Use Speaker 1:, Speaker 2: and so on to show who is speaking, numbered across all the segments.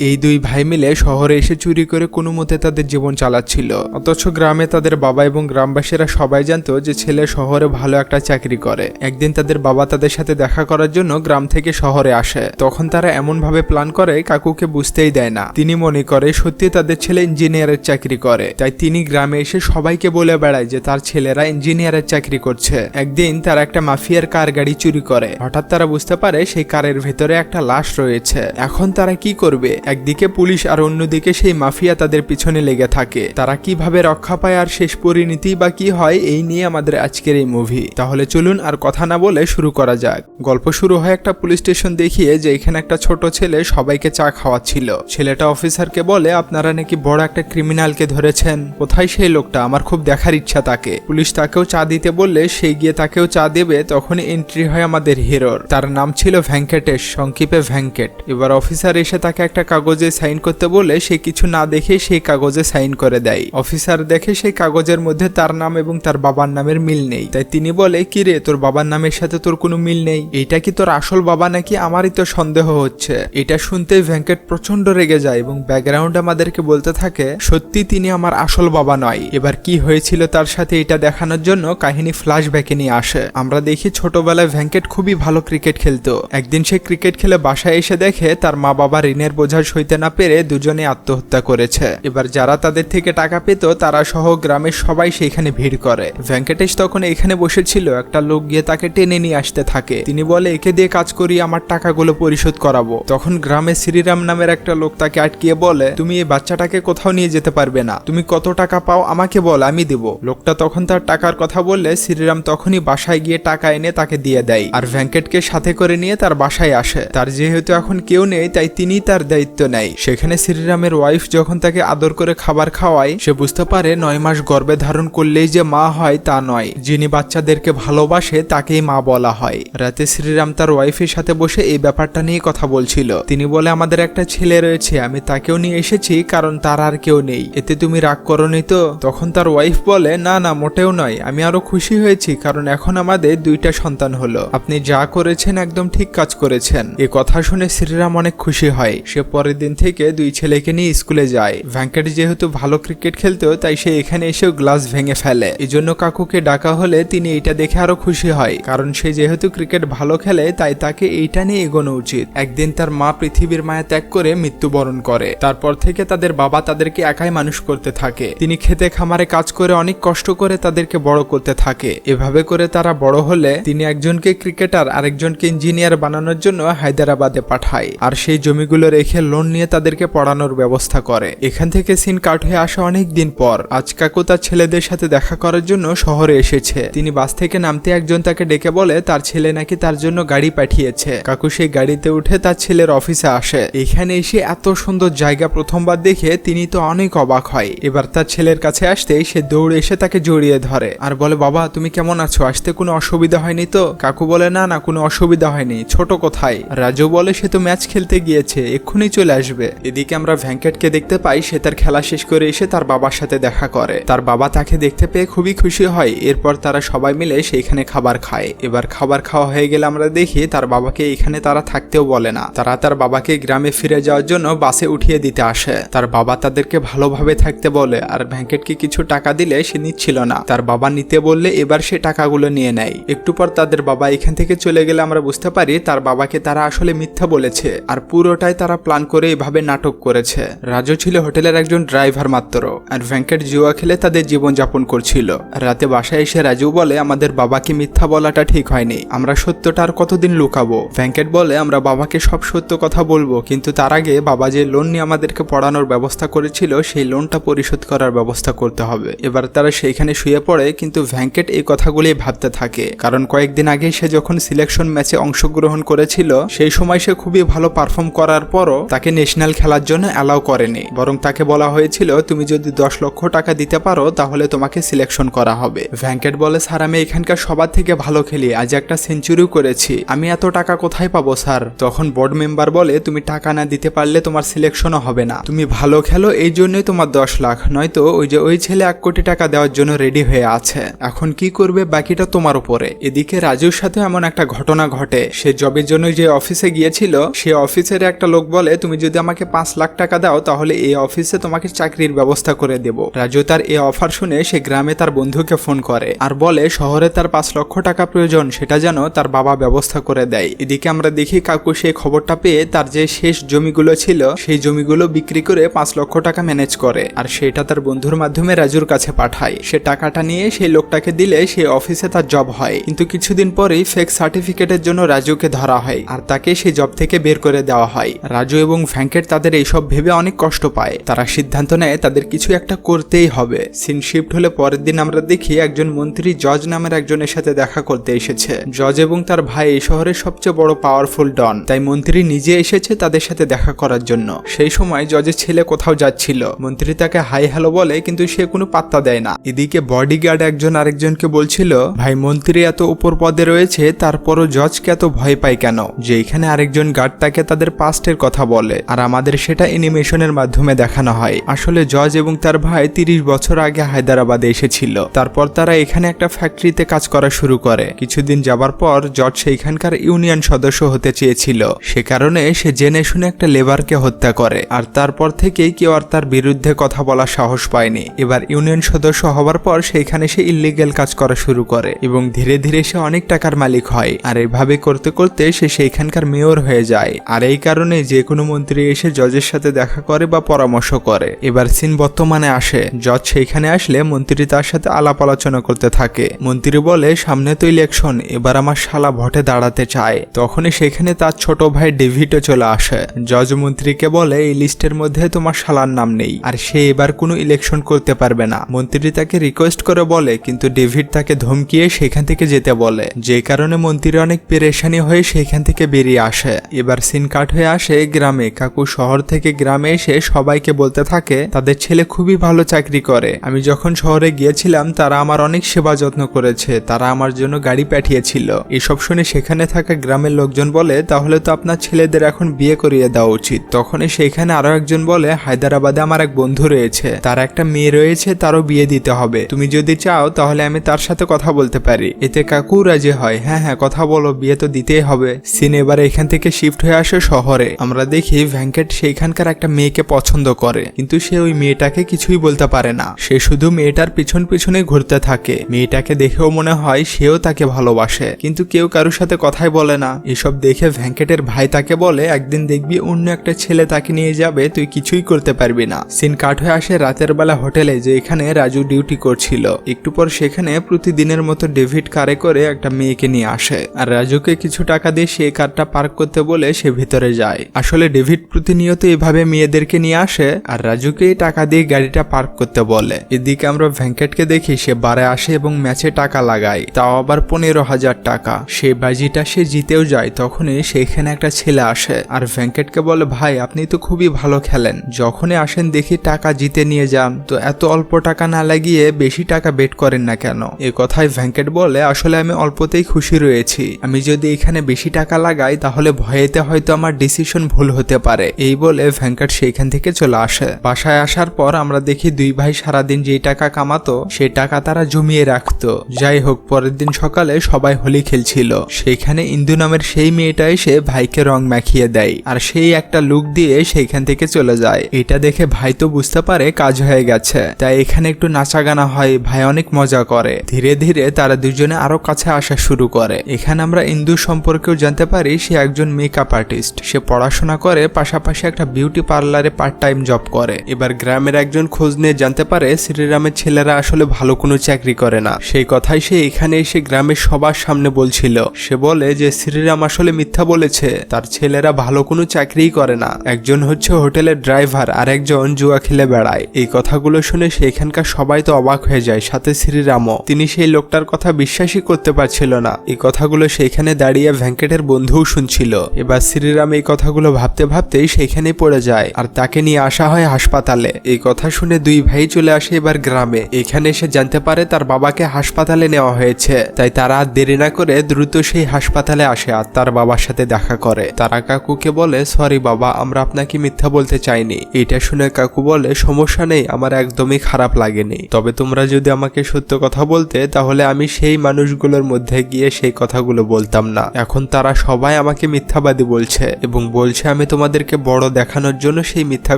Speaker 1: এই দুই ভাই মিলে শহরে এসে চুরি করে কোনো মতে তাদের জীবন চালাচ্ছিল। অথচ গ্রামে তাদের বাবা এবং গ্রামবাসীরা সবাই জানতো যে ছেলে শহরে ভালো একটা চাকরি করে। একদিন তাদের বাবা তাদের সাথে দেখা করার জন্য গ্রাম থেকে শহরে আসে। তখন তারা এমন ভাবে প্ল্যান করে, কাকুকে বুঝতেই দেয় না। তিনি মনে করে, সত্যি তাদের ছেলে ইঞ্জিনিয়ারের চাকরি করে। তাই তিনি গ্রামে এসে সবাইকে বলে বেড়ায় যে তার ছেলেরা ইঞ্জিনিয়ারের চাকরি করছে। একদিন তারা একটা মাফিয়ার কার গাড়ি চুরি করে। হঠাৎ তারা বুঝতে পারে, সেই কারের ভেতরে একটা লাশ রয়েছে। এখন তারা কি করবে? একদিকে পুলিশ আর অন্যদিকে সেই মাফিয়া তাদের পিছনে লেগে থাকে। তারা কীভাবে রক্ষা পায় আর শেষ পরিণতি বা কি হয়, এই নিয়ে আমাদের আজকের এই মুভি তাহলে চলুন আর কথা না বলে শুরু করা যাক। গল্প শুরু হয় একটা পুলিশ স্টেশন দেখিয়ে যে এখানে একটা ছোট ছেলে সবাইকে চা খাওয়াচ্ছিল। ছেলেটা অফিসারকে বলে, আপনারা নাকি বড় একটা ক্রিমিনালকে ধরেছেন। কোথায় সেই লোকটা? আমার খুব দেখার ইচ্ছা তাকে। পুলিশ তাকেও চা দিতে বললে, সে গিয়ে তাকেও চা দেবে, তখনই এন্ট্রি হয় আমাদের হিরোর। তার নাম ছিল ভেঙ্কটেশ, সংক্ষেপে ভেঙ্কট। এবার অফিসার এসে তাকে একটা কাগজে সাইন করতে বলে সে কিছু না দেখে সেই কাগজে সাইন করে দেয়। অফিসার দেখে সেই কাগজের মধ্যে তার নাম এবং তার বাবার নামের মিল নেই। তাই তিনি বলে, কি রে, তোর বাবার নামের সাথে তোর কোনো মিল নেই? এটা কি তোর আসল বাবা নাকি আমারই তো সন্দেহ হচ্ছে? এটা শুনতে ভেঙ্কট প্রচণ্ড রেগে যায় এবং ব্যাকগ্রাউন্ড আমাদেরকে বলতে থাকে, সত্যি তিনি আমার আসল বাবা নয়। এবার কি হয়েছিল তার সাথে এটা দেখানোর জন্য কাহিনী ফ্ল্যাশব্যাকে নিয়ে আসে। আমরা দেখি ছোটবেলায় ভেঙ্কট খুবই ভালো ক্রিকেট খেলতো। একদিন সে ক্রিকেট খেলে বাসায় এসে দেখে তার মা বাবা ঋণের বোঝা সইতে না পেরে দুজনে আত্মহত্যা করেছে। এবার যারা তাদের থেকে টাকা পেত, তারা সহ গ্রামের সবাই সেখানে ভিড় করে। ভেঙ্কটেশ তখন এখানে বসেছিল। একটা লোক গিয়ে তাকে টেনে নিয়ে আসতে থাকে। তিনি বলে, একে দিয়ে কাজ করি, আমার টাকাগুলো পরিশোধ করাবো। তখন গ্রামে শ্রীরাম নামের একটা লোক তাকে আটকিয়ে বলে, তুমি এই বাচ্চাটাকে কোথাও নিয়ে যেতে পারবে না। তুমি কত টাকা পাও, আমাকে বল, আমি দেব। লোকটা তখন তার টাকার কথা বললে, শ্রীরাম তখনই বাসায় গিয়ে টাকা এনে তাকে দিয়ে দেয়। আর ভেঙ্কটকে সাথে করে নিয়ে তার বাসায় আসে। তার যেহেতু এখন কেউ নেই, তাই তিনি তার দায়িত্ব নেয়। সেখানে শ্রীরামের ওয়াইফ যখন তাকে আদর করে খাবার খাওয়ায়, সে বুঝতে পারে নয় মাস গর্ভে ধারণ করলেই যে মা হয় তা নয়। যিনি বাচ্চাদেরকে ভালোবাসে, তাকেই মা বলা হয়। রাতে শ্রীরাম তার ওয়াইফের সাথে বসে এই ব্যাপারটা নিয়ে কথা বলছিল। তিনি বলে, আমাদের একটা ছেলে রয়েছে, আমি তাকেও নিয়ে এসেছি, কারণ তার আর কেউ নেই। এতে তুমি রাগ করনি তো? তখন তার ওয়াইফ বলে, না না, মোটেও নয়। আমি আরও খুশি হয়েছি, কারণ এখন আমাদের দুইটা সন্তান হলো। আপনি যা করেছেন, একদম ঠিক কাজ করেছেন। এ কথা শুনে শ্রীরাম অনেক খুশি হয়। সে পরের দিন থেকে দুই ছেলেকে নিয়ে স্কুলে যায়। ভ্যাঙ্কট যেহেতু ভালো ক্রিকেট খেলতো তাই সে এখানে এসেও গ্লাস ভেঙে ফেলে। এজন্য কাকুকে ডাকা হলে তিনি এটা দেখে আরও খুশি হয়। কারণ সে যেহেতু ক্রিকেট ভালো খেলে, তাই তাকে এইটা নিয়ে এগোনো উচিত। একদিন তার মা পৃথিবীর মায়া ত্যাগ করে মৃত্যুবরণ করে। তারপর থেকে তাদের বাবা তাদেরকে একাই মানুষ করতে থাকে। তিনি খেতে খামারে কাজ করে অনেক কষ্ট করে তাদেরকে বড় করতে থাকে। এভাবে করে তারা বড় হলে তিনি একজনকে ক্রিকেটার, আরেকজনকে ইঞ্জিনিয়ার বানানোর জন্য হায়দ্রাবাদে পাঠায়। আর সেই জমিগুলো রেখে লোন নিয়ে তাদেরকে পড়ানোর ব্যবস্থা করে। এখান থেকে সিন কাট হয়ে আসা অনেক দিন পর, আজ কাকু তার ছেলেদের সাথে দেখা করার জন্য শহরে এসেছে। তিনি বাস থেকে নামতে একজন তাকে ডেকে বলে, তার ছেলে নাকি তার জন্য গাড়ি পাঠিয়েছে। কাকু সেই গাড়িতে উঠে তার ছেলের অফিসে আসে। এখানে এসে এত সুন্দর জায়গা প্রথমবার দেখে তিনি তো অনেক অবাক হয়। এবার তার ছেলের কাছে আসতেই সে দৌড়ে এসে তাকে জড়িয়ে ধরে। আর বলে, বাবা, তুমি কেমন আছো? আসতে কোনো অসুবিধা হয়নি তো? কাকু বলে, না না, কোনো অসুবিধা হয়নি। ছোট কোথায়? রাজু বলে, সে তো ম্যাচ খেলতে গিয়েছে। এক্ষুনি চলে আসবে। এদিকে আমরা ভ্যাঙ্কেটকে দেখতে পাই, সে তার খেলা শেষ করে এসে তার বাবার সাথে দেখা করে। তার বাবা তাকে দেখতে পেয়ে খুবই খুশি হয়, এরপর তারা সবাই মিলে সেইখানে খাবার খায়। এবার খাবার খাওয়া হয়ে গেলে আমরা দেখি তার বাবাকে এখানে তারা থাকতেও বলে না। তারা তার বাবাকে গ্রামে ফিরে যাওয়ার জন্য বাসে উঠিয়ে দিতে আসে। তার বাবা তাদেরকে ভালোভাবে থাকতে বলে, আর ভ্যাঙ্কেটকে কিছু টাকা দিলে সে নিচ্ছিল না। তার বাবা নিতে বললে এবার সে টাকাগুলো নিয়ে নেয়। একটু পর তাদের বাবা এখান থেকে চলে গেলে আমরা বুঝতে পারি, তার বাবাকে তারা আসলে মিথ্যা বলেছে, আর পুরোটাই তারা প্ল্যান করে এভাবে নাটক করেছে। রাজু ছিল হোটেলের একজন ড্রাইভার মাত্র আর ভেঙ্কট জুয়া খেলে তাদের জীবন যাপন করছিল। রাতে বাসায় এসে রাজু বলে, আমাদের বাবাকে মিথ্যা বলাটা ঠিক হয়নি। আমরা সত্যটা আর কতদিন লুকাবো? ভেঙ্কট বলে, আমরা বাবাকে সব সত্য কথা বলব, কিন্তু তার আগে বাবা যে লোন নিয়ে আমাদেরকে পড়ানোর ব্যবস্থা করেছিল, সেই লোনটা পরিশোধ করার ব্যবস্থা করতে হবে। এবার তারা সেইখানে শুয়ে পড়ে, কিন্তু ভ্যাঙ্কেট এই কথাগুলি ভাবতে থাকে। কারণ কয়েকদিন আগে সে যখন সিলেকশন ম্যাচে অংশগ্রহণ করেছিল, সেই সময় সে খুবই ভালো পারফর্ম করার পরও তাকে ন্যাশনাল খেলার জন্য অ্যালাউ করেনি। বরং তাকে বলা হয়েছিল, তুমি যদি দশ লক্ষ টাকা দিতে পারো, তাহলে তোমাকে সিলেকশন করা হবে। ভ্যাঙ্কেট বলে, স্যার, আমি এখানকার সবার থেকে ভালো খেলি। আজ একটা সেঞ্চুরিও করেছি। আমি এত টাকা কোথায় পাবো, স্যার? তখন বোর্ড মেম্বার বলে, তুমি টাকা না দিতে পারলে তোমার সিলেকশনও হবে না। তুমি ভালো খেলো, এই জন্যই তোমার দশ লাখ। নয়তো ওই যে ওই ছেলে এক কোটি টাকা দেওয়ার জন্য রেডি হয়ে আছে। এখন কি করবে বাকিটা তোমার উপরে? এদিকে রাজুর সাথে এমন একটা ঘটনা ঘটে। সে জবের জন্য যে অফিসে গিয়েছিল, সে অফিসের একটা লোক বলে তুমি যদি আমাকে পাঁচ লাখ টাকা দাও, তাহলে এই অফিসে তোমাকে চাকরির ব্যবস্থা করে দেব। রাজু তার এই অফার শুনে সে গ্রামে তার বন্ধুকে ফোন করে আর বলে, শহরে তার পাঁচ লক্ষ টাকা প্রয়োজন, সেটা যেন তার বাবা ব্যবস্থা করে দেয়। এদিকে আমরা দেখি কাকু সেই খবরটা পেয়ে তার যে শেষ জমিগুলো ছিল, সেই জমিগুলো বিক্রি করে পাঁচ লক্ষ টাকা ম্যানেজ করে আর সেটা তার বন্ধুর মাধ্যমে রাজুর কাছে পাঠায়। সে টাকাটা নিয়ে সেই লোকটাকে দিলে সেই অফিসে তার জব হয়। কিন্তু কিছুদিন পরেই ফেক সার্টিফিকেটের জন্য রাজুকে ধরা হয় আর তাকে সেই জব থেকে বের করে দেওয়া হয়। রাজু এবং ভ্যাঙ্কেট তাদের এইসব ভেবে অনেক কষ্ট পায়। তারা সিদ্ধান্ত নেয় তাদের কিছু একটা করতেই হবে। সিন শিফট হলে পরের দিন আমরা দেখি একজন মন্ত্রী জজ নামের একজনের সাথে দেখা করতে এসেছে। জজ এবং তার ভাই এই শহরের সবচেয়ে বড় পাওয়ারফুল ডন। তাই মন্ত্রী নিজে এসেছে তাদের সাথে দেখা করার জন্য। সেই সময় জজের ছেলে কোথাও যাচ্ছিল। মন্ত্রী তাকে হাই হ্যালো বলে, কিন্তু সে কোনো পাত্তা দেয় না। এদিকে বডিগার্ড একজন আরেকজনকে বলছিল, ভাই, মন্ত্রী এত উপর পদে রয়েছে, তারপরও জজকে এত ভয় পায় কেন? যে এখানে আরেকজন গার্ড তাকে তাদের পাস্টের কথা বলে। আর আমাদের সেটা অ্যানিমেশনের মাধ্যমে দেখানো হয়। আসলে জজ এবং তার ভাই তিরিশ বছর আগে হায়দ্রাবাদে এসেছিল। তারপর তারা এখানে একটা ফ্যাক্টরিতে কাজ করা শুরু করে। কিছুদিন যাবার পর জজ সেইখানকার ইউনিয়ন সদস্য হতে চেয়েছিল। সে কারণে সে জেনে শুনে একটা লেবারকে হত্যা করে। আর তারপর থেকেই কেউ আর তার বিরুদ্ধে কথা বলার সাহস পায়নি। এবার ইউনিয়ন সদস্য হওয়ার পর সেইখানে সে ইলিগেল কাজ করা শুরু করে এবং ধীরে ধীরে সে অনেক টাকার মালিক হয়। আর এভাবে করতে করতে সে সেইখানকার মেয়র হয়ে যায়। আর এই কারণে যে কোনো মন্ত্রী এসে জজের সাথে দেখা করে বা পরামর্শ করে। এবার সিন বর্তমানে আসে। জজ সেইখানে আসলে মন্ত্রী তার সাথে আলাপ আলোচনা করতে থাকে। মন্ত্রী বলে, সামনে তো ইলেকশন এবার আমার শালা ভোটে দাঁড়াতে চায়। তখনই সেখানে তার ছোট ভাই ডেভিডও চলে আসে। জজ মন্ত্রীকে বলে, এই লিস্টের মধ্যে তোমার শালার নাম নেই, আর সে এবার কোনো ইলেকশন করতে পারবে না। মন্ত্রী তাকে রিকোয়েস্ট করে বলে, কিন্তু ডেভিড তাকে ধমকিয়ে সেখান থেকে যেতে বলে। যে কারণে মন্ত্রী অনেক পেরেশানি হয়ে সেখান থেকে বেরিয়ে আসে। এবার সিন কাট হয়ে আসে গ্রামে। কাকু শহর থেকে গ্রামে এসে সবাইকে বলতে থাকে, তাদের ছেলে খুবই ভালো চাকরি করে। আমি যখন শহরে গিয়েছিলাম, তারা আমার অনেক সেবা যত্ন করেছে। তারা আমার জন্য গাড়ি পাঠিয়েছিল। এসব শুনে সেখানে থাকা গ্রামের লোকজন বলে, তাহলে তো আপনার ছেলেদের এখন বিয়ে করিয়ে দেওয়া উচিত। তখনই সেখানে আরও একজন বলে, হায়দ্রাবাদে আমার এক বন্ধু রয়েছে। তার একটা মেয়ে রয়েছে, তারও বিয়ে দিতে হবে। তুমি যদি চাও, তাহলে আমি তার সাথে কথা বলতে পারি। এতে কাকু রাজি হয় হ্যাঁ হ্যাঁ কথা বলো, বিয়ে তো দিতেই হবে। সিন এবার এখান থেকে শিফট হয়ে আসে শহরে। আমরা দেখি ভ্যাঙ্কেট সেইখানকার একটা মেয়েকে পছন্দ করে। কিন্তু সে ওই মেয়েটাকে কিছুই বলতে পারে না। সে শুধু মেয়েটার পিছন পিছনে ঘুরতে থাকে। মেয়েটাকে দেখেও মনে হয় সেও তাকে ভালোবাসে। কিন্তু কেউ কারোর সাথে কথাই বলে না। এসব দেখে ভ্যাঙ্কেটের ভাই তাকে বলে, একদিন দেখবি অন্য একটা ছেলে তাকে নিয়ে যাবে, তুই কিছুই করতে পারবি না। সিন কাট হয়ে আসে রাতের বেলা হোটেলে, যে এখানে রাজু ডিউটি করছিল। একটু পর সেখানে প্রতিদিনের মতো ডেভিড কারে করে একটা মেয়েকে নিয়ে আসে। আর রাজুকে কিছু টাকা দিয়ে সে কারটা পার্ক করতে বলে সে ভিতরে যায়। আসলে ডেভিড প্রতিনিয়ত এভাবে মেয়েদেরকে নিয়ে আসে আর রাজুকে টাকা দিয়ে গাড়িটা পার্ক করতে বলে। এদিকে আমরা ভেঙ্কটকে দেখি সে বারে আসে এবং ম্যাচে টাকা লাগায়। তাও আবার পনেরো হাজার টাকা। সে বাজিটা সে জিতেও যায়, তখনই সেখানে একটা ছেলে আসে। আর ভেঙ্কটকে বলে, ভাই, আপনি তো খুবই ভালো খেলেন। যখনই আসেন দেখি টাকা জিতে নিয়ে যান। তো এত অল্প টাকা না লাগিয়ে বেশি টাকা বেট করেন না কেন? এ কথায় ভেঙ্কট বলে, আসলে আমি অল্পতেই খুশি রয়েছি। আমি যদি এখানে বেশি টাকা লাগাই, তাহলে ভয়েতে হয়তো আমার ডিসিশন ভুল হতে পারে। এই বলে ভেঙ্কট সেইখান থেকে চলে আসে। বাসায় আসার পর আমরা দেখি দুই ভাই সারাদিন যেই টাকা কামাতো, সেই টাকা তারা জমিয়ে রাখতো। যাই হোক, পরের দিন সকালে সবাই হোলি খেলছিল। সেইখানে ইন্দু নামের সেই মেয়েটা এসে ভাইকে রং মাখিয়ে দেয় আর সেই একটা লুক দিয়ে সেইখান থেকে চলে যায়। এটা দেখে ভাই তো বুঝতে পারে কাজ হয়ে গেছে। তাই এখানে একটু নাচা গানা হয়, ভাই অনেক মজা করে। ধীরে ধীরে তারা দুজনে আরও কাছে আসা শুরু করে। এখানে আমরা ইন্দু সম্পর্কেও জানতে পারি, সে একজন মেকআপ আর্টিস্ট সে পড়াশোনা করে পাশাপাশি একটা বিউটি পার্লারে পার্ট টাইম জব করে। এবার গ্রামের একজন খোঁজ নিয়ে জানতে পারে, শ্রীরামের ছেলেরা আসলে ভালো কোনো চাকরি করে না। সেই কথাই সে এখানে এসে গ্রামের সবার সামনে বলছিল। সে বলে যে, শ্রীরাম আসলে মিথ্যা বলেছে। তার ছেলেরা ভালো কোনো চাকরিই করে না। একজন হচ্ছে হোটেলের ড্রাইভার আর একজন জুয়া খেলে বেড়ায়। এই কথাগুলো শুনে সেখানকার সবাই তো অবাক হয়ে যায়, সাথে শ্রীরামও। তিনি সেই লোকটার কথা বিশ্বাসই করতে পারছিল না। এই কথাগুলো সেইখানে দাঁড়িয়ে ভেঙ্কটের বন্ধুও শুনছিল। এবার শ্রীরাম এই কথাগুলো ভাবতে ভাবতেই সেখানে পড়ে যায়। আর তাকে নিয়ে আসা হয় হাসপাতালে। এই কথা শুনে দুই ভাই চলে আসে এবার গ্রামে। এখানে এসে জানতে পারে তার বাবাকে হাসপাতালে নেওয়া হয়েছে। তাই তারা দেরি না করে দ্রুত সেই হাসপাতালে আসে আর তার বাবার সাথে দেখা করে। তারা কাকুকে বলে, সরি বাবা, আমরা আপনাকে মিথ্যা বলতে চাইনি। এটা শুনে কাকু বলে, সমস্যা নেই, আমার একদমই খারাপ লাগেনি। তবে তোমরা যদি আমাকে সত্য কথা বলতে, তাহলে আমি সেই মানুষগুলোর মধ্যে গিয়ে সেই কথাগুলো বলতাম না। এখন তারা সবাই আমাকে মিথ্যাবাদী বলছে এবং বলছে, আমি তোমাদেরকে বড় দেখানোর জন্য সেই মিথ্যা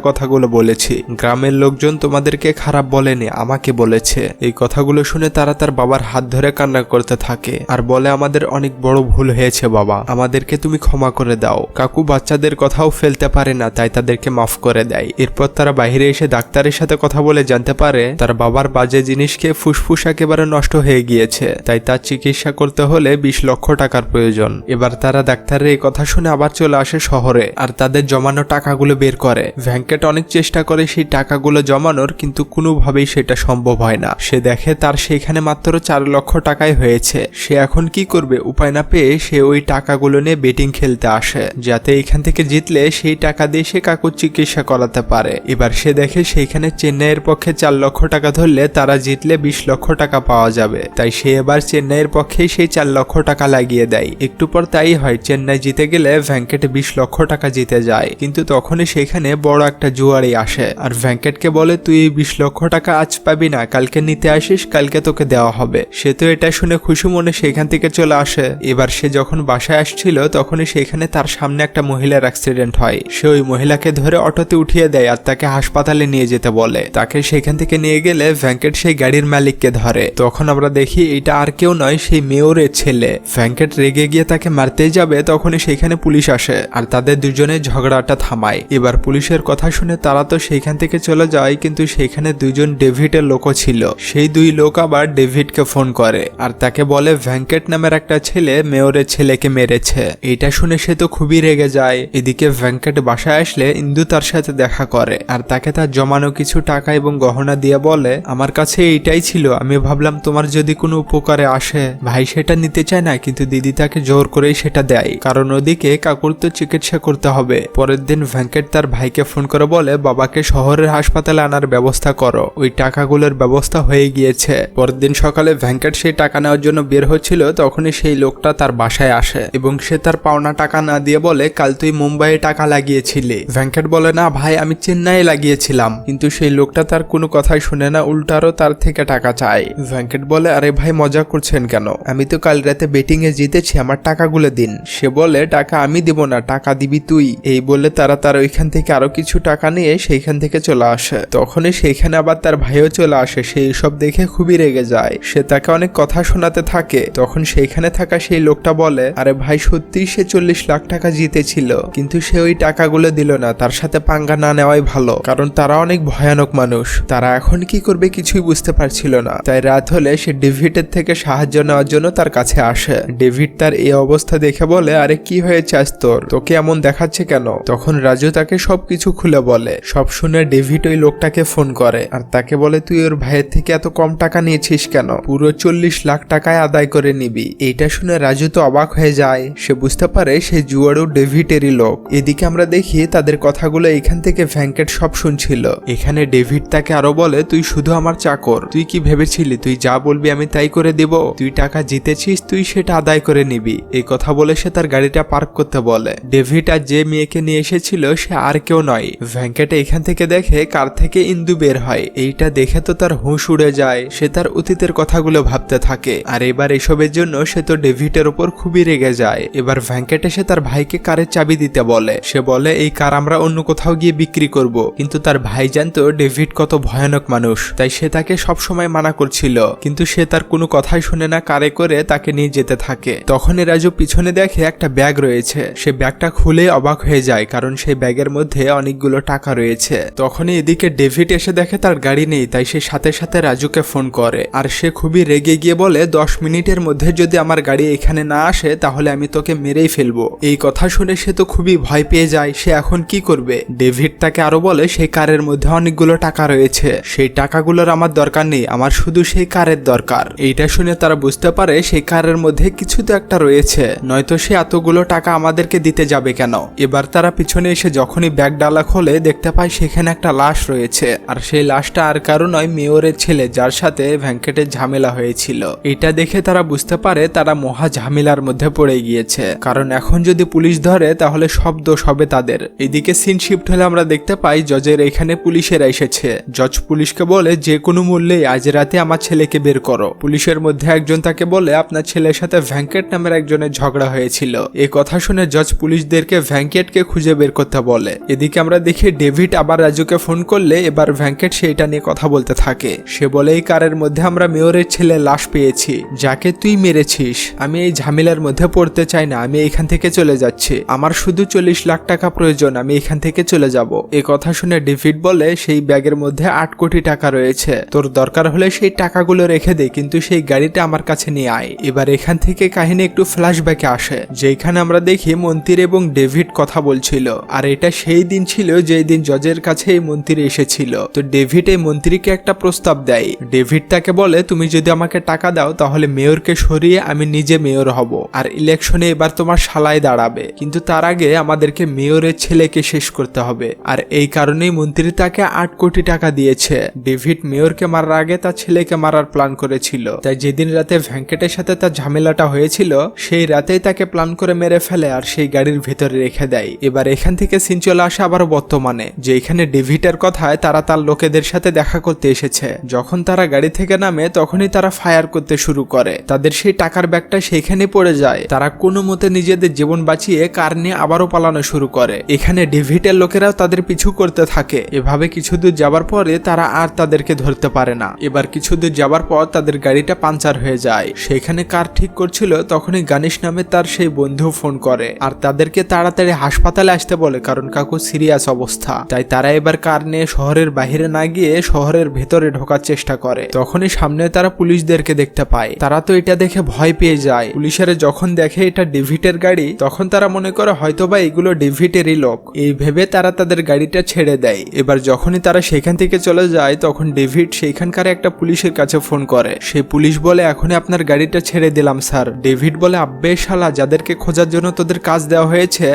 Speaker 1: কথাগুলো বলেছি। গ্রামের লোকজন তোমাদেরকে খারাপ বলেনি, আমাকে বলেছে। এই কথাগুলো শুনে তারা তার বাবার হাত ধরে কান্না করতে থাকে আর বলে, আমাদের অনেক বড় ভুল হয়েছে বাবা। আমাদেরকে তুমি ক্ষমা করে দাও। কাকু বাচ্চাদের কথাও ফেলতে পারে না, তাই তাদেরকে মাফ করে দেয়। এরপর তারা বাইরে এসে ডাক্তারের সাথে কথা বলে জানতে পারে, তার বাবার বাজে জিনিস খেয়ে ফুসফুস একেবারে নষ্ট হয়ে গিয়েছে। তাই তার চিকিৎসা করতে হলে বিশ লক্ষ টাকার প্রয়োজন। এবার তারা ডাক্তারের এই কথা শুনে আবার চলে আসে শহরে। আর তাদের জমানো টাকাগুলো বের করে। ভ্যাঙ্কেট অনেক চেষ্টা করে সেই টাকাগুলো জমানোর, কিন্তু কোনোভাবেই সেটা সম্ভব হয় না। সে দেখে তার সেখানে মাত্র চার লক্ষ টাকাই হয়েছে। সে এখন কি করবে উপায় না পেয়ে সে ওই টাকাগুলো নিয়ে বেটিং খেলতে আসে। যাতে এখান থেকে জিতলে সেই টাকা দিয়ে সে কাকুর চিকিৎসা করাতে পারে। এবার সে দেখে সেইখানে চেন্নাইয়ের পক্ষে চার লক্ষ টাকা ধরলে তারা জিতলে বিশ লক্ষ টাকা পাওয়া যাবে। তাই সে এবার চেন্নাইয়ের পক্ষেই সেই চার লক্ষ টাকা লাগিয়ে দেয়। একটু পর তাই হয়, চেন্নাই জিতে গেলে ভ্যাঙ্কেট বিশ লক্ষ টাকা জিতে যায়। কিন্তু তখনই সেখানে বড় একটা জুয়ারি আসে। আর ভ্যাঙ্কেটকে বলে, তুই এই বিশ লক্ষ টাকা আজ পাবি না, কালকে নিতে আসিস, কালকে তোকে দেওয়া হবে। সে তো এটা শুনে খুশি মনে সেখান থেকে চলে আসে। এবার সে যখন বাসায় আসছিল, তখনই সেখানে তার সামনে একটা মহিলার অ্যাক্সিডেন্ট হয়। সে ওই মহিলাকে ধরে অটোতে উঠিয়ে দেয় আর তাকে হাসপাতালে নিয়ে যেতে বলে। তাকে সেখান থেকে নিয়ে গেলে ভ্যাঙ্কেট সেই গাড়ির মালিককে ধরে। তখন আমরা দেখি, এটা আর কেউ নয়, সেই মেয়রের ছেলে। ভ্যাঙ্কেট রেগে গিয়ে তাকে মারতে যাবে, তখনই সেখানে পুলিশ আসে। আর তাদের দুজনে ঝগড়াটা থামায়। এবার পুলিশের কথা শুনে তারা তো সেইখান থেকে চলে যায়, কিন্তু সেখানে দুজন ডেভিডের লোকও ছিল। সেই দুই লোক আবার ডেভিডকে ফোন করে আর তাকে বলে, ভ্যাঙ্কেট নামের একটা ছেলে মেয়রের ছেলেকে মেরেছে। এটা শুনে সে তো খুবই রেগে যায়। এদিকে ভ্যাঙ্কেট বাসায় আসলে ইন্দু তার সাথে দেখা করে আর তাকে তার জমানো কিছু টাকা এবং গহনা দিয়ে বলে, আমার কাছে এইটাই ছিল, আমি ভাবলাম তোমার যদি কোনো উপকারে আসে। ভাই সেটা নিতে চায় না, কিন্তু দিদি তাকে জোর করেই সেটা দেয়। কারণ ওদিকে কাকুর তো চিকিৎসা করতে হবে। পরের দিন ভ্যাঙ্কেট তার ভাইকে ফোন করে বলে, বাবাকে শহরের হাসপাতালে আনার ব্যবস্থা করো। ওই টাকাগুলোর ব্যবস্থা হয়ে গিয়েছে। পরের দিন সকালে ভ্যাঙ্কেট সেই টাকা নেওয়ার জন্য বের হচ্ছিল, তখনই সেই লোকটা তার বাসায় আসে এবং সে তার পাওনা টাকা না দিয়ে বলে, কাল তুই মুম্বাইয়ে টাকা লাগিয়েছিলি। ভ্যাঙ্কেট বলে, না ভাই, আমি চেন্নাইয়ে লাগিয়েছিলাম, কিন্তু সেই লোকটা তার কোনো কথাই শুনে না, উল্টারও তার থেকে টাকা চায়। ভ্যাঙ্কেট বলে, আরে ভাই, মজা করছেন কেন? আমি তো কাল রাতে বেটিং এ জিতেছি, আমার টাকাগুলো দিন। সে বলে, টাকা আমি দিব না, টাকা দিবি তুই। এই বলে তারা তার ওইখান থেকে আরও কিছু টাকা নিয়ে সেইখান থেকে চলে আসে। তখনই সেইখানে আবার তার ভাইও চলে আসে। সেই সব দেখে খুবই রেগে যায়। সে তাকে অনেক কথা শোনাতে থাকে। তখন সেইখানে থাকা সেই লোকটা বলে, আরে ভাই, সত্যি সে চল্লিশ লাখ টাকা জিতেছিল। কিন্তু সে ওই টাকাগুলো দিল না। তার সাথে পাঙ্গা না নেওয়াই ভালো। কারণ তারা অনেক ভয়ানক মানুষ। তারা এখন কি করবে কিছুই বুঝতে পারছিল না। তাই রাত হলে সে ডেভিডের থেকে সাহায্য নেওয়ার জন্য তার কাছে আসে। ডেভিড তার এই অবস্থা দেখে বলে, আরে কি হয়েছে আজ তোর? তোকে এমন দেখাচ্ছে কেন? তখন রাজু তাকে সবকিছু খুলে বলে। সব শুনে ডেভিড ওই লোকটাকে ফোন করে। আর তাকে বলে, তুই ওর ভাইয়ের থেকে এত কম টাকা নিয়েছিস কেন? পুরো চল্লিশ লাখ টাকায় আদায় করে নিবি। এইটা শুনে রাজু তো অবাক হয়ে যায়। সে বুঝতে পারে সে জুয়ারও ডেভিডেরই লোক। এদিকে আমরা দেখি তাদের কথাগুলো এখান থেকে ভ্যাঙ্কেট সব শুনছিল। এখানে ডেভিড তাকে আরও বলে, তুই শুধু আমার চাকর। তুই কি ভেবেছিলি? তুই যা বলবি আমি তাই করে দেব। তুই টাকা জিতেছিস, তুই সেটা আদায় করে নিবি। এই কথা বলে সে তার গাড়িটা পার্ক করতে বলে। ডেভিড আর যে মেয়েকে নিয়ে এসেছিল, সে আর কেউ নয়। ভ্যাঙ্কেট এখান থেকে দেখে কার থেকে ইন্দু বের হয়। এইটা দেখে তো তার হুঁশ উড়ে যায়। সে তার অতীতের কথাগুলো ভাবতে থাকে। আর এবার এসবের জন্য সে তো ডেভিডের ওপর খুবই রেগে যায়। এবার ভ্যাঙ্কেট এসে তার ভাইকে কারের চাবি দিতে বলে। সে বলে, এই কার আমরা অন্য কোথাও গিয়ে বিক্রি করব? কিন্তু তার ভাই জানতো, ডেভিড কত ভয়ানক মানুষ। তাই সে তাকে সব সময় মানা করছিল। কিন্তু সে তার কোনো কথাই শুনে না, কারে করে তাকে নিয়ে যেতে থাকে। তখনই রাজু পিছনে দেখে একটা ব্যাগ রয়েছে। সে ব্যাগটা খুলে অবাক হয়ে যায়, কারণ সেই ব্যাগের মধ্যে অনেকগুলো টাকা রয়েছে। তখনই এদিকে ডেভিড এসে দেখে তার গাড়ি নেই, তাই সে সাথে সাথে রাজুকে ফোন করে। আর সে খুবই রেগে গিয়ে বলে, দশ মিনিটের মধ্যে যদি আমার গাড়ি এখানে না আসে, তাহলে আমি তোকে মেরেই ফেলব। এই কথা শুনে সে তো খুবই ভয় পেয়ে যায়, সে এখন কি করবে? ডেভিড তাকে আরও বলে, সেই কারের মধ্যে অনেকগুলো টাকা রয়েছে, সেই টাকাগুলোর আমার দরকার নেই, আমার শুধু সেই কারের দরকার। এইটা শুনে তারা বুঝতে পারে, সেই কারের মধ্যে কিছু তো একটা রয়েছে, নয়তো সে এতগুলো টাকা আমাদেরকে দিতে যাবে কেন? এবার তারা পিছনে এসে যখনই ব্যাগ ডালা খোলে, দেখতে পায় সেখানে একটা লাশ রয়েছে। আর সেই লাশটা আর কারও নয়, মেয়রের ছেলে, যার সাথে ভ্যাঙ্কেটের ঝামেলা হয়েছিল। এটা দেখে তারা বুঝতে পারে তারা মহা ঝামেলার মধ্যে পড়ে গিয়েছে। কারণ এখন যদি পুলিশ ধরে, তাহলে সব দোষ হবে তাদের। এদিকে সিন শিফট হলে আমরা দেখতে পাই, জজের এখানে পুলিশেরা এসেছে। জজ পুলিশকে বলে, যে কোনো মূল্যেই আজ রাতে আমার ছেলেকে বের করো। পুলিশের মধ্যে একজন তাকে বলে, আপনার ছেলের সাথে ভ্যাঙ্কেট নামের একজনের ঝগড়া হয়েছিল। এই কথা শুনে জজ পুলিশদেরকে ভ্যাঙ্কেট ভ্যাঙ্কেটকে খুঁজে বের করতে বলে। এদিকে আমরা দেখি ডেভিড আবার রাজুকে ফোন করলে এবার ভ্যাঙ্কেট সেইটা নিয়ে কথা বলতে থাকে। সে বলে, এই কারের মধ্যে আমরা মেয়রের ছেলে লাশ পেয়েছি। যাকে তুই মেরেছিস, আমি এই ঝামেলার মধ্যে পড়তে চাই না, আমি এখান থেকে চলে যাচ্ছি। আমার শুধু চল্লিশ লাখ টাকা প্রয়োজন, আমি এখান থেকে চলে যাব। এ কথা শুনে ডেভিড বলে, সেই ব্যাগের মধ্যে আট কোটি টাকা রয়েছে। তোর দরকার হলে সেই টাকাগুলো রেখে দে, কিন্তু সেই গাড়িটা আমার কাছে নিয়ে আয়। এবার এখান থেকে কাহিনী একটু ফ্ল্যাশব্যাকে আসে যেখানে আমরা দেখি মন্ত্রী এবং ডেভিড কথা বলছিল। আর এটা সেই দিন ছিল যেই দিন জজের কাছে এই মন্ত্রী এসেছিল। তো ডেভিড এই মন্ত্রীকে একটা প্রস্তাব দেয়। ডেভিড তাকে বলে, তুমি যদি আমাকে টাকা দাও, তাহলে মেয়রকে সরিয়ে আমি নিজে মেয়র হব। আর ইলেকশনে এবার তোমার শালায় দাঁড়াবে। কিন্তু তার আগে আমাদেরকে মেয়রের ছেলেকে শেষ করতে হবে। আর এই কারণেই মন্ত্রী তাকে আট কোটি টাকা দিয়েছে। ডেভিড মেয়রকে মারার আগে তার ছেলেকে মারার প্ল্যান করেছিল। তাই যেদিন রাতে ভ্যাঙ্কেটের সাথে তার ঝামেলাটা হয়েছিল, সেই রাতেই তাকে প্ল্যান করে মেরে ফেলে আর সেই গাড়ির ভেতরে রেখে দেয়। এবার এখান থেকে সিন চলে আসে আবার বর্তমানে, যে এখানে ডেভিডের কথায় তারা তার লোকেদের সাথে দেখা করতে এসেছে। যখন তারা গাড়ি থেকে নামে, তখনই তারা ফায়ার করতে শুরু করে। তাদের সেই টাকার ব্যাগটা সেইখানে পড়ে যায়। তারা কোনো মতে নিজেদের জীবন বাঁচিয়ে কার নিয়ে আবারও পালানো শুরু করে। এখানে ডেভিডের লোকেরাও তাদের পিছু করতে থাকে। এভাবে কিছু দূর যাবার পরে তারা আর তাদেরকে ধরতে পারে না। এবার কিছু দূর যাবার পর তাদের গাড়িটা পাঞ্চার হয়ে যায়। সেখানে কার ঠিক করছিল, তখনই গানিশ নামে তার সেই বন্ধু ফোন করে। আর তাদেরকে তাড়াতাড়ি হাসপাতালে আসতে বলে, কারণ কাকু সিরিয়াস অবস্থা। তাই তারা এবার কার নিয়ে শহরের বাইরে না গিয়ে শহরের ভেতরে ঢোকার চেষ্টা করে। তখনই সামনে তারা পুলিশদেরকে দেখতে পায়। তারা তো এটা দেখে ভয় পেয়ে যায়। পুলিশের যখন দেখে এটা ডেভিটের গাড়ি, তখন তারা মনে করে হয়তোবা এগুলো ডেভিটেরই লোক। এই ভেবে তারা তাদের গাড়িটা ছেড়ে দেয়। এবার যখনই তারা সেখান থেকে চলে যায়, তখন ডেভিড সেইখানকার একটা পুলিশের কাছে ফোন করে। সেই পুলিশ বলে, এখনই আপনার গাড়িটা ছেড়ে দিলাম, স্যার। ডেভিড বলে, আব্বে শালা, যাদেরকে খোঁজার জন্য তোদের কাজ দেওয়া হয়েছে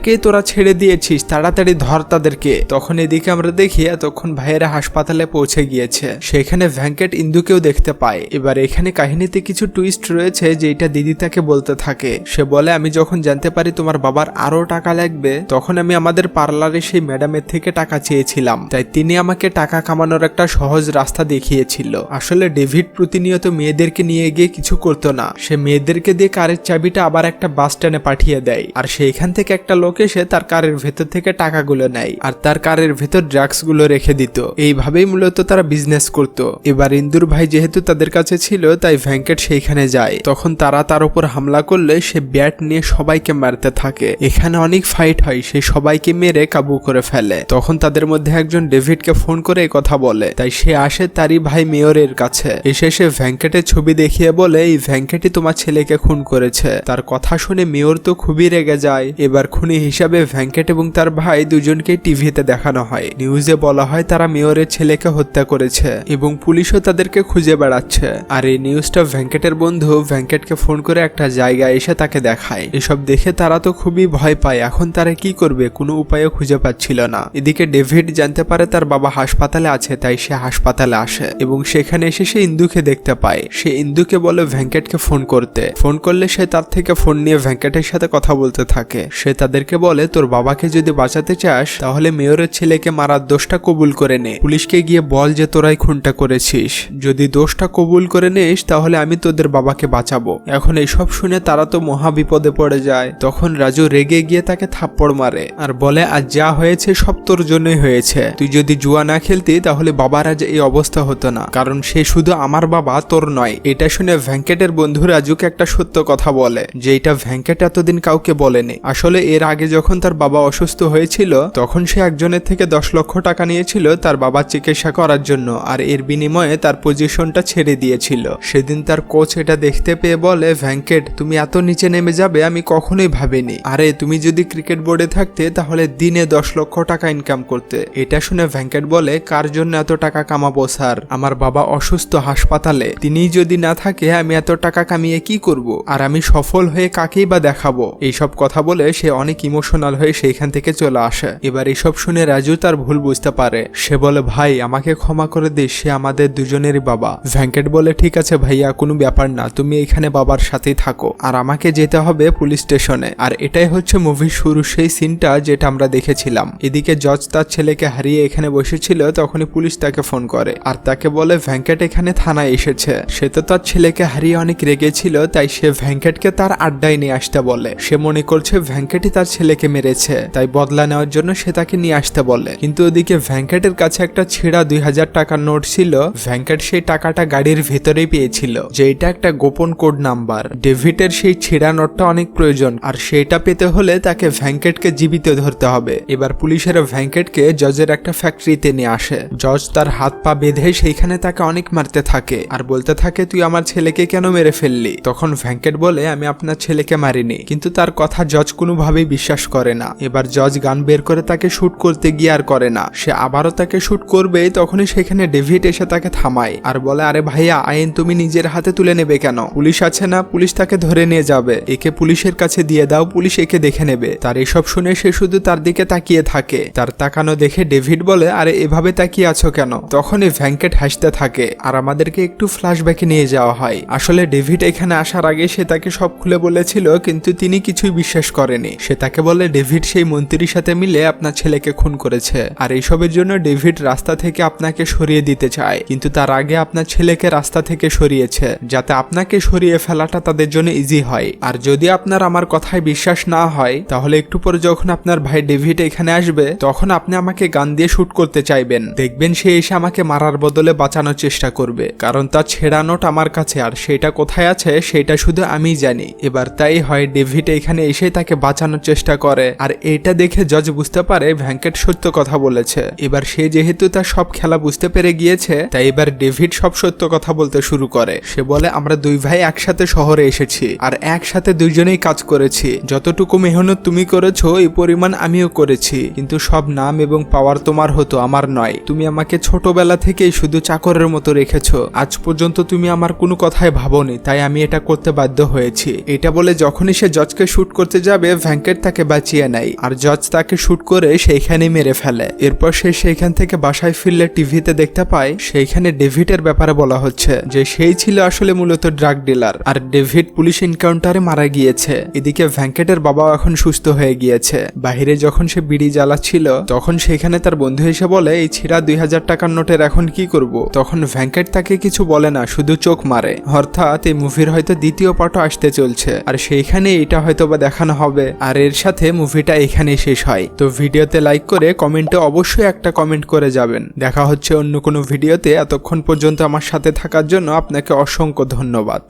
Speaker 1: তাদেরকেই তোরা ছেড়ে দিয়েছিস, তাড়াতাড়ি ধর তাদেরকে। তখন এদিকে আমরা দেখি এতক্ষণ ভাইয়েরা হাসপাতালে পৌঁছে গিয়েছে। সেখানে ভ্যাঙ্কেট ইন্দুকেও দেখতে পায়। এবার এখানে কাহিনীতে কিছু টুইস্ট রয়েছে যেটা দিদি তাকে বলতে থাকে। সে বলে, আমি যখন জানতে পারি তোমার বাবার আরও টাকা লাগবে, তখন আমি আমাদের পার্লারে সেই ম্যাডামের থেকে টাকা চেয়েছিলাম। তাই তিনি আমাকে টাকা কামানোর একটা সহজ রাস্তা দেখিয়েছিল। আসলে ডেভিড প্রতিনিয়ত মেয়েদেরকে নিয়ে গিয়ে কিছু করতো না। সে মেয়েদেরকে দিয়ে কারের চাবিটা আবার একটা বাস স্ট্যান্ডে পাঠিয়ে দেয়। আর সেইখান থেকে একটা লোক এসে তার কারের ভেতর থেকে টাকাগুলো নেয় আর তার কারের ভেতর ড্রাগসগুলো রেখে দিত। এইভাবেই মূলত তারা বিজনেস করত। এবার ইন্দুর ভাই যেহেতু তাদের কাছে ছিল, তাই ভ্যাঙ্কেট সেইখানে যায়। তখন তারা তার উপর হামলা করলে সে ব্যাট নিয়ে সবাইকে মারতে থাকে। এখানে অনেক ফাইট হয়, সে সবাইকে মেরে কাবু করে ফেলে। তখন তাদের মধ্যে একজন ডেভিডকে ফোন করে কথা বলে। তাই সে আসে তারই ভাই মেয়রের কাছে। এসে সে ভ্যাঙ্কেটের ছবি দেখিয়ে বলে, এই ভ্যাঙ্কেটই তোমার ছেলেকে খুন করেছে। তার কথা শুনে মেয়র তো খুবই রেগে যায়। এবার খুনি হিসাবে ভ্যাঙ্কেট এবং তার ভাই দুজনকে টিভিতে দেখানো হয়। নিউজে বলা হয় তারা মেয়রের ছেলেকে হত্যা করেছে এবং পুলিশও তাদেরকে খুঁজে বেড়াচ্ছে। আর এই নিউজটা ভ্যাঙ্কেটের বন্ধু ভ্যাঙ্কেটকে ফোন করে একটা জায়গায় এসে তাকে দেখায়। এসব দেখে তারা তো খুবই ভয় পায়, এখন তারা কি করবে? কোনো উপায়ও খুঁজে পাচ্ছিল না। এদিকে ডেভিড জানতে পারে তার বাবা হাসপাতালে আছে, তাই সে হাসপাতালে আসে এবং সেখানে এসে সে ইন্দুকে দেখতে পায়। সে ইন্দুকে বলে ভ্যাঙ্কেটকে ফোন করতে। ফোন করলে সে তার থেকে ফোন নিয়ে ভ্যাঙ্কেটের সাথে কথা বলতে থাকে। সে তাদেরকে বলে, তোর বাবাকে যদি বাঁচাতে চাস, তাহলে মেয়রের ছেলেকে মারার দোষটা কবুল করে নে। পুলিশকে গিয়ে বল যে তোরাই খুনটা করেছিস। যদি দোষটা কবুল করে নিস, তাহলে আমি তোদের বাবাকে বাঁচাবো। এখন এইসব শুনে তারা তো মহা বিপদে পড়ে যায়। তখন রাজু রেগে গিয়ে তাকে থাপ্পড় মারে আর বলে, আজ যা হয়েছে, সব তোর জন্যই হয়েছে। তুই যদি জুয়া না খেলতি, তাহলে বাবার আজ এই অবস্থা হতো না। কারণ সে শুধু আমার বাবা, তোর নয়। এটা শুনে ভ্যাঙ্কেটের বন্ধু রাজুকে একটা সত্য কথা বলে, যে এটা ভ্যাঙ্কেট এতদিন কাউকে বলেনি। আসলে এর আগে যখন তার বাবা অসুস্থ হয়েছিল, তখন সে একজনের থেকে দশ লক্ষ টাকা নিয়েছিল তার বাবার চিকিৎসা করার জন্য আর এর বিনিময়ে তার পজিশনটা ছেড়ে দিয়েছিল। সেদিন তার কোচ এটা দেখতে পেয়ে বলে ভ্যাঙ্কেট তুমি এত নিচে নেমে যাবে আমি কখনোই ভাবিনি। আরে, তুমি যদি ক্রিকেট বোর্ডে থাকতে, তাহলে দিনে দশ লক্ষ টাকা ইনকাম করতে। এটা শুনে ভ্যাঙ্কেট বলে, কার জন্য এত টাকা কামাবো, স্যার? আমার বাবা অসুস্থ হাসপাতালে। তিনি যদি না থাকে, আমি এত টাকা কামিয়ে কি করব? আর আমি সফল হয়ে কাকেই বা দেখাবো? এইসব কথা বলে সে অনেক ইমোশনাল হয়ে সেইখান থেকে চলে আসে। এবার এসব শুনে রাজু তার ভুল বুঝতে পারে। সে বলে, ভাই, আমাকে ক্ষমা করে দিস, সে আমাদের দুজনেরই বাবা। ভ্যাঙ্কেট বলে, ঠিক আছে ভাইয়া, কোনো ব্যাপার না, তুমি এখানে বাবার সাথেই থাকো। আর আমাকে যেতে হবে পুলিশ স্টেশনে। আর এটাই হচ্ছে মুভির শুরু, সেই সিনটা যেটা আমরা দেখেছিলাম। এদিকে জজ তার ছেলেকে হারিয়ে এখানে বসেছিল, তখনই পুলিশ তাকে ফোন করে। আর তাকে বলে, ভ্যাঙ্কেট এখানে থানায় এসেছে। সে তো তার ছেলেকে হারিয়ে অনেক রেগেছিল, তাই সে ভ্যাঙ্কেটকে তার আড্ডায় নিয়ে আসতে বলে। সে মনে করছে, ভ্যাঙ্কেটই তার ছেলেকে মেরেছে, তাই বদলা নেওয়ার জন্য সে তাকে নিয়ে আসতে বলে। কিন্তু ওদিকে ভ্যাঙ্কেটের কাছে একটা ছেঁড়া দুই হাজার টাকার নোট ছিল। ভ্যাঙ্কেট সেই টাকাটা গাড়ির ভেতরেই পেয়েছিল, যে এটা একটা গোপন কোড নাম্বার। ডেভিডের সেই ছেঁড়া নোটটা অনেক প্রয়োজন, আর সেটা পেতে হলে তাকে ভ্যাঙ্কেটকে জীবিত ধরতে হবে। এবার পুলিশের ভ্যাঙ্কেটকে জজের একটা ফ্যাক্টরিতে নিয়ে আসে। জজ তার হাত পা বেঁধে সেইখানে তাকে অনেক মারতে থাকে, আর বলতে থাকে, তুই আমার ছেলেকে কেন মেরে ফেললি? তখন ভ্যাঙ্কেট বলে, আমি আপনার ছেলেকে মারিনি। কিন্তু তার কথা জজ কোনোভাবেই বিশ্বাস করে না। এবার জজ গান বের করে তাকে শুট করতে গিয়ে আর করে না। সে আবারও তাকে শুট করবে, তখনই সেখানে ডেভিড এসে তাকে থামায়। আর বলে, আরে ভাইয়া, আইন তুমি নিজের হাতে তুলে নেবে কেন? পুলিশ আছে না? পুলিশ তাকে ধরে নিয়ে যাবে। একে পুলিশের কাছে দিয়ে দাও, পুলিশ একে দেখে নেবে। তার এসব শুনে সে শুধু তার দিকে তাকিয়ে থাকে। তার তাকানো দেখে ডেভিড বলে, আরে, এভাবে তাকিয়ে আছো কেন? তখনই ভ্যাঙ্কেট হাসতে থাকে। আর আমাদেরকে একটু ফ্ল্যাশব্যাকে নিয়ে যাওয়া হয়। আসলে ডেভিড এখানে আসার আগে সে তাকে সব খুলে বলেছিল, কিন্তু তিনি কিছুই বিশ্বাস করেনি। সে তাকে বলে ডেভিড, সেই মন্ত্রীর সাথে মিলে আপনার ছেলেকে খুন করেছে। আর এইসবের জন্য ডেভিড রাস্তা থেকে আপনাকে সরিয়ে দিতে চায়। কিন্তু তার আগে আপনার ছেলেকে রাস্তা থেকে সরিয়েছে, যাতে আপনাকে সরিয়ে ফেলাটা তাদের জন্য ইজি হয়। আর যদি আপনার আমার কথায় বিশ্বাস না হয়, তাহলে একটু পরে যখন আপনার ভাই ডেভিড এখানে আসবে, তখন আপনি আমাকে গান দিয়ে শুট করতে চাইবেন। দেখবেন সে এসে আমাকে মারার বদলে বাঁচানোর চেষ্টা করবে। কারণ তার ছেঁড়া নোট আমার কাছে, আর সেটা কোথায় আছে, সেটা শুধু আমিই জানি। এবার তাই হয় ডেভিড এখানে এসে তাকে বাঁচানোর চেষ্টা করে। আর এটা দেখে জজ বুঝতে পারে ভ্যাঙ্কেট সত্য কথা বলেছে। এবার সে যেহেতু তার সব খেলা বুঝতে পেরে গিয়েছে, তাই এবার ডেভিড সব সত্য কথা বলতে শুরু করে। সে বলে, আমরা দুই ভাই একসাথে শহরে এসেছি, আর একসাথে দুইজনেই কাজ করেছি। যতটুকু মেহনত তুমি করেছ, এই পরিমাণ আমিও করেছি। কিন্তু সব নাম এবং পাওয়ার তোমার হতো, আমার নয়। তুমি আমাকে ছোটবেলা থেকেই শুধু চাকরের মতো রেখেছো। আজ পর্যন্ত তুমি আমার কোনো কথাই ভাবোনি, তাই আমি এটা করতে বাধ্য হয়েছি। এটা বলে যখনই সে জজকে শুট করতে যাবে, ভ্যাঙ্কেট তাকে বাঁচিয়ে নেয়। আর জজ তাকে শুট করে সেইখানে মেরে ফেলে। এরপর সে সেইখান থেকে বাসায় ফিরলে টিভিতে দেখতে পায়, সেইখানে ডেভিডের ব্যাপারে বলা হচ্ছে যে সেই ছিল আসলে মূলত ড্রাগ ডিলার। আর ডেভিড পুলিশ এনকাউন্টারে মারা গিয়েছে। এদিকে ভ্যাঙ্কেটের বাবাও এখন সুস্থ হয়ে গিয়েছে। বাহিরে যখন সে বিড়ি জ্বালাচ্ছিল, তখন সেখানে তার বন্ধু এসে বলে, এই ছিঁড়া দুই হাজার টাকার নোটের এখন কি করব? তখন ভ্যাঙ্কেট তাকে কিছু বলে না, শুধু চোখ মারে। অর্থাৎ এই মুভির হয়তো দ্বিতীয় পার্টও আসতে চলছে। আর সেইখানে এটা হয়তো বা দেখানো হবে। আর এর সাথে মুভিটা এখানেই শেষ হয়। তো ভিডিওতে লাইক করে কমেন্টে অবশ্যই একটা কমেন্ট করে যাবেন। দেখা হচ্ছে অন্য কোনো ভিডিওতে এতক্ষণ পর্যন্ত আমার সাথে থাকার জন্য আপনাকে অসংখ্য ধন্যবাদ।